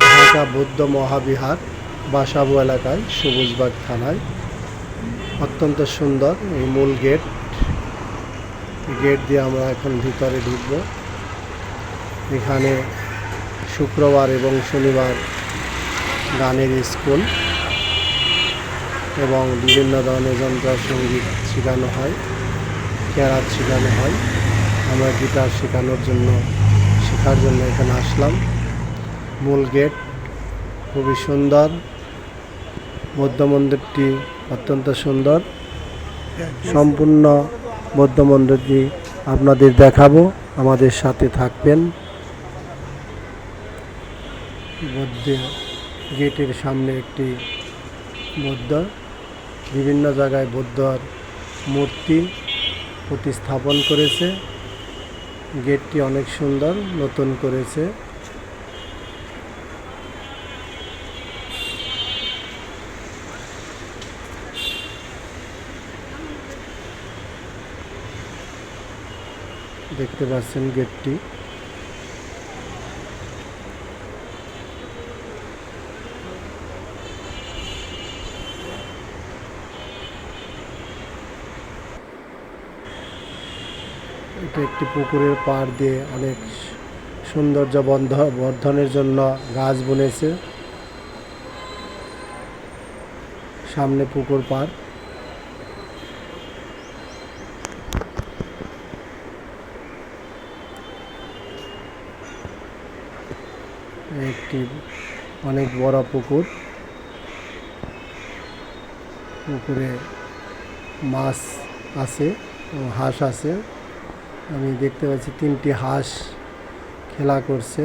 ঢাকা বৌদ্ধ মহাবিহার, বাসাবু এলাকায় সবুজবাগ থানায়। অত্যন্ত সুন্দর এই মূল গেট। গেট দিয়ে আমরা এখন ভিতরে ঢুকবো। এখানে শুক্রবার এবং শনিবার গানের স্কুল এবং বিভিন্ন ধরনের যন্ত্র সংগীত শেখানো হয় ক্যারাত শেখানো হয়। আমরা গিটার শেখানোর জন্য, শেখার জন্য এখানে আসলাম। মূল গেট। খুবই সুন্দর। বৌদ্ধ মন্দিরটি অত্যন্ত সুন্দর। সম্পূর্ণ বৌদ্ধ মন্দিরটি আপনাদের দেখাবো। আমাদের সাথে থাকবেন। বৌদ্ধ গেটের সামনে একটি বৌদ্ধ। বিভিন্ন জায়গায় বৌদ্ধর মূর্তি প্রতিস্থাপন করেছে। গেটটি অনেক সুন্দর, নতুন করেছে। দেখতে পাচ্ছেন গেটটি। এটা একটি পুকুরের পাড় দিয়ে অনেক সৌন্দর্য বন্ধ বর্ধনের জন্য গাছ বনেছে। সামনে পুকুর পাড়। একটি অনেক বড় পুকুর। পুকুরে মাছ আছে ও হাঁস আছে। আমি দেখতে পাচ্ছি তিনটি হাঁস খেলা করছে।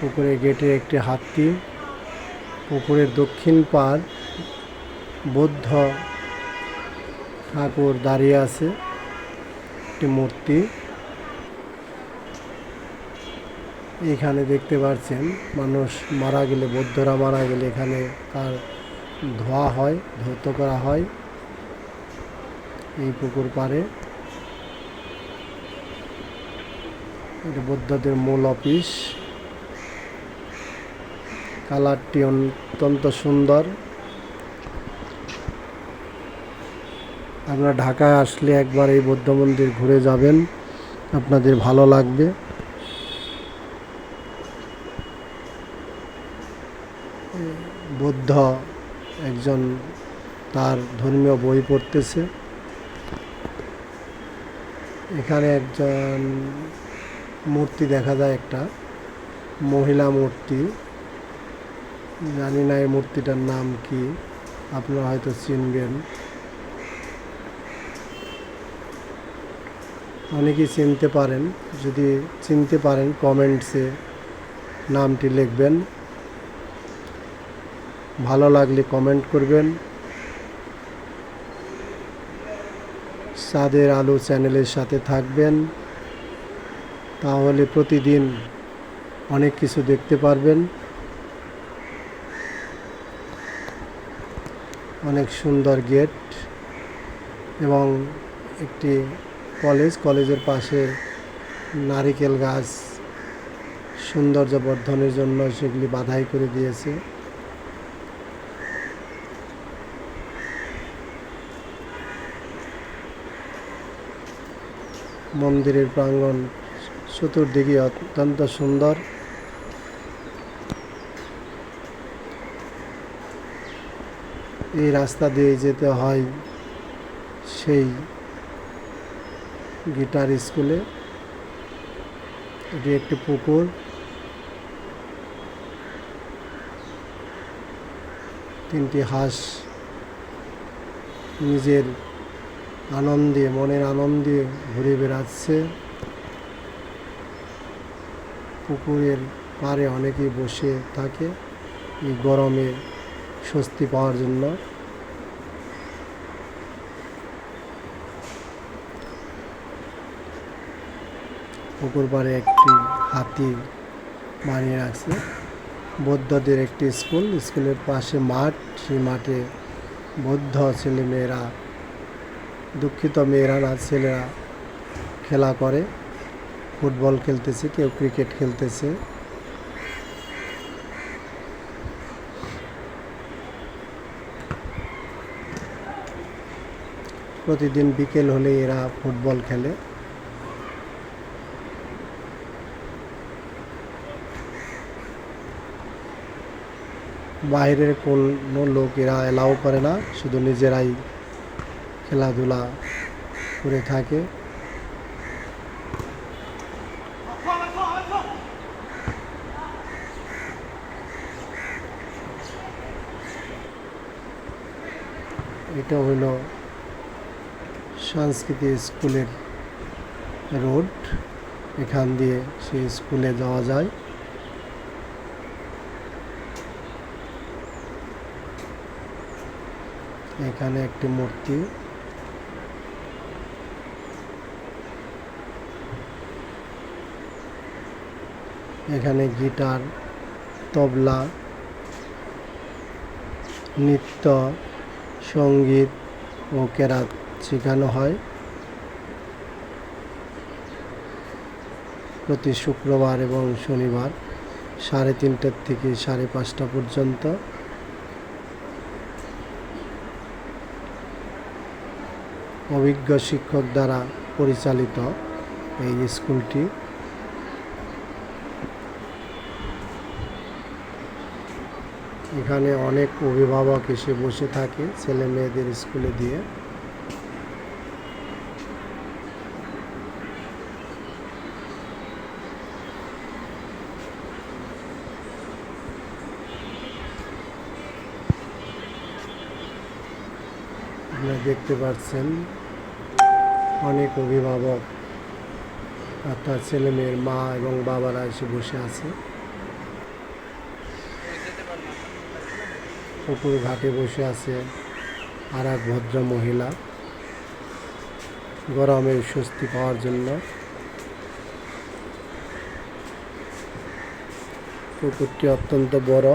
পুকুরের গেটে একটি হাতি। পুকুরের দক্ষিণ পার বৌদ্ধ ঠাকুর দাঁড়িয়ে আছে। একটি মূর্তি। এখানে দেখতে পাচ্ছেন মানুষ মারা গেলে, বৌদ্ধরা মারা গেলে এখানে তার ধোয়া হয়, ধৌত করা হয় এই পুকুর পাড়ে। এটা বৌদ্ধদের মূল অফিস। কালারটি অত্যন্ত সুন্দর। আপনারা ঢাকায় আসলে একবার এই বৌদ্ধ মন্দির ঘুরে যাবেন, আপনাদের ভালো লাগবে। বৌদ্ধ একজন তার ধর্মীয় বই পড়তেছে। এখানে একজন মূর্তি দেখা যায় একটা, মহিলা মূর্তি। জানি না এই মূর্তিটার নাম কি, আপনারা হয়তো চিনবেন। অনেকেই চিনতে পারেন, যদি চিনতে পারেন কমেন্টসে নামটি লিখবেন। ভালো লাগলে কমেন্ট করবেন। সাদের আলো চ্যানেলের সাথে থাকবেন। তাহলে প্রতিদিন অনেক কিছু দেখতে পারবেন। অনেক সুন্দর গেট এবং একটি কলেজ কলেজের পাশে নারিকেল গাছ সৌন্দর্য বর্ধনের জন্য সেগুলি বাধাই করে দিয়েছে। মন্দিরের প্রাঙ্গণ চতুর্দিকে অত্যন্ত সুন্দর। এই রাস্তা দিয়ে যেতে হয় সেই গিটার স্কুলে। এটি একটি পুকুর। তিনটি হাঁস নিজের আনন্দে, মনের আনন্দে ঘুরে বেড়াচ্ছে। পুকুরের পাড়ে অনেকেই বসে থাকে এই গরমে স্বস্তি পাওয়ার জন্য। পুকুর পাড়ে একটি হাতি বানিয়ে রাখছে। বৌদ্ধদের একটি স্কুল, স্কুলের পাশে মাঠ, সেই মাঠে বৌদ্ধ ছেলেমেয়েরা দুঃখিত মেয়েরা না ছেলেরা খেলা করে, ফুটবল খেলতেছে, কেউ ক্রিকেট খেলতেছে। প্রতিদিন বিকেল হলে এরা ফুটবল খেলে। বাইরের কোনো লোক এরা অ্যালাউ করে না, শুধু নিজেরাই খেলাধুলা করে থাকে। এটা হলো সংস্কৃতি স্কুলের রোড। এখান দিয়ে সেই স্কুলে যাওয়া যায়। এখানে একটি মূর্তি। এখানে গিটার, তবলা, নৃত্য, সংগীত ও কেরাত শেখানো হয়। প্রতি শুক্রবার এবং শনিবার সাড়ে তিনটার থেকে সাড়ে পাঁচটা পর্যন্ত। অভিজ্ঞ শিক্ষক দ্বারা পরিচালিত এই স্কুলটি। এখানে অনেক অভিভাবক এসে বসে থাকে ছেলে মেয়েদের স্কুলে দিয়ে। আপনারা দেখতে পাচ্ছেন অনেক অভিভাবক অর্থাৎ ছেলে মেয়ের মা এবং বাবারা এসে বসে আছে। পুকুর ঘাটে বসে আছে আর এক ভদ্র মহিলা গরমে স্বস্তি পাওয়ার জন্য। পুকুরটি অত্যন্ত বড়,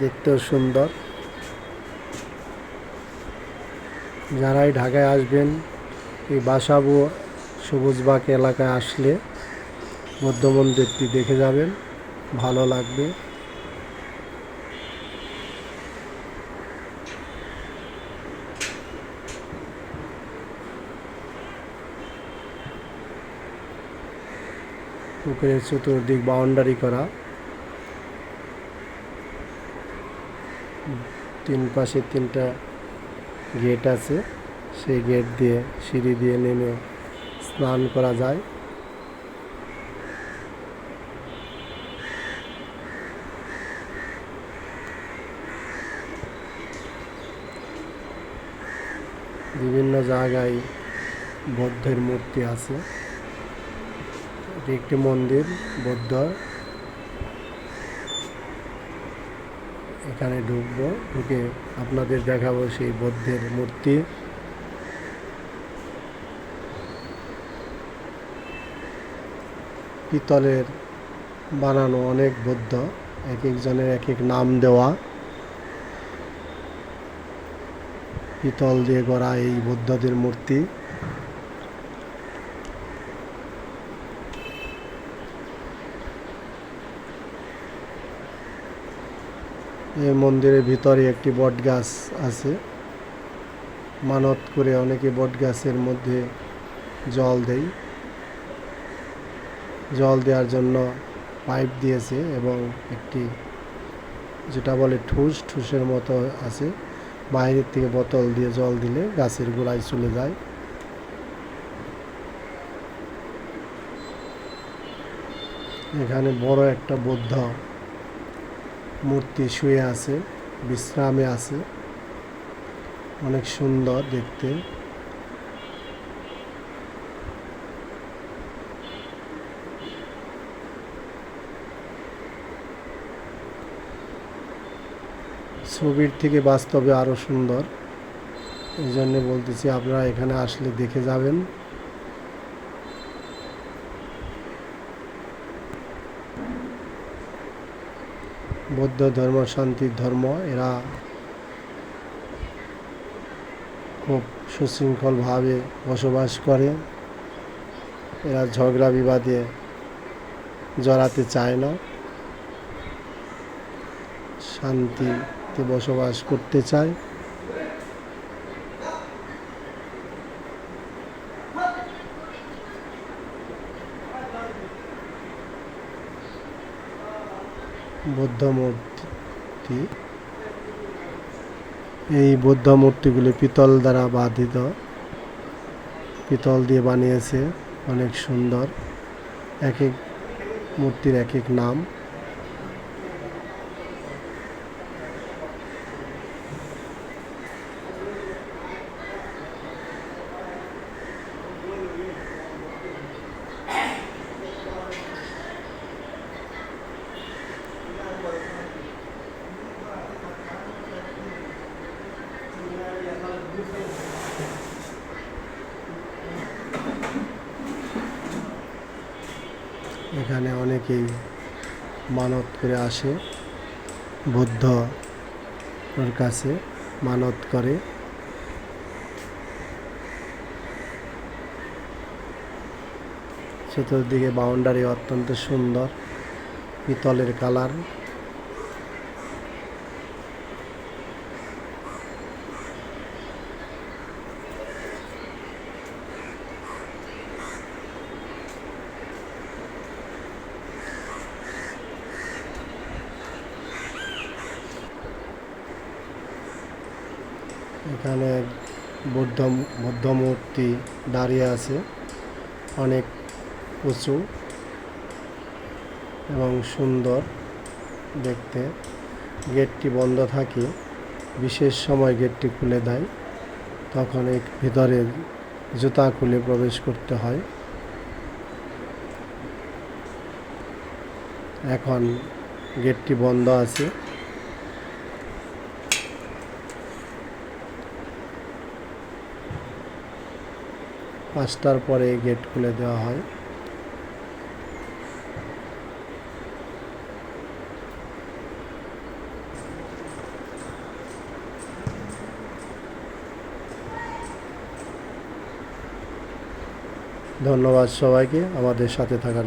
দেখতেও সুন্দর। যারাই ঢাকায় আসবেন, এই বাসাবু সবুজবাগ এলাকায় আসলে বৌদ্ধ মন্দিরটি দেখে যাবেন, ভালো লাগবে। পুকুরের চতুর্দিক বাউন্ডারি করা। তিন পাশে তিনটা গেট আছে। সেই গেট দিয়ে সিঁড়ি দিয়ে নেমে স্নান করা যায়। বিভিন্ন জায়গায় বৌদ্ধের মূর্তি আছে। এটি একটি মন্দির, বৌদ্ধ। এখানে ঢুকবো, ঢুকে আপনাদের দেখাবো সেই বৌদ্ধের মূর্তি। পিতলের বানানো অনেক বৌদ্ধ, এক একজনের এক এক নাম দেওয়া। পিতল দিয়ে গড়া এই বৌদ্ধদের মূর্তি। এই মন্দিরের ভিতরে একটি বট গাছ আছে। মানত করে অনেকে বট গাছের মধ্যে জল দেয়। জল দেওয়ার জন্য পাইপ দিয়েছে এবং একটি যেটা বলে ঠুস, ঠুসের মতো আছে। বাইরের থেকে বোতল দিয়ে জল দিলে গাছের গোড়ায় চলে যায়। এখানে বড় একটা বৌদ্ধ মূর্তি শুয়ে আছে, বিশ্রামে আছে। অনেক সুন্দর দেখতে। ছবির থেকে বাস্তবে আরও সুন্দর। এই জন্য বলতেছি, আপনারা এখানে আসলে দেখে যাবেন। বৌদ্ধ ধর্ম শান্তির ধর্ম, এরা খুব সুশৃঙ্খলভাবে বসবাস করে। এরা ঝগড়া বিবাদে জড়াতে চায় না। শান্তিতে বসবাস করতে চায়। বুদ্ধ মূর্তি এই বৌদ্ধ মূর্তিগুলি পিতল দ্বারা বাধিত। পিতল দিয়ে বানিয়েছে, অনেক সুন্দর। এক এক মূর্তির এক এক নাম। এখানে অনেকেই মানত করে আসে। বুদ্ধ ওর কাছে মানত করে। চতুর্দিকে বাউন্ডারি অত্যন্ত সুন্দর। পিতলের কালার। এখানে বুদ্ধ বুদ্ধ মূর্তি দাঁড়িয়ে আছে। অনেক উঁচু এবং সুন্দর দেখতে। গেটটি বন্ধ থাকে, বিশেষ সময় গেটটি খুলে দেয়। তখন এক ভিতরে জুতা খুলে প্রবেশ করতে হয়। এখন গেটটি বন্ধ আছে। পাঁচটার পরে গেট খুলে দেওয়া হয়। ধন্যবাদ সবাইকে আমাদের সাথে থাকার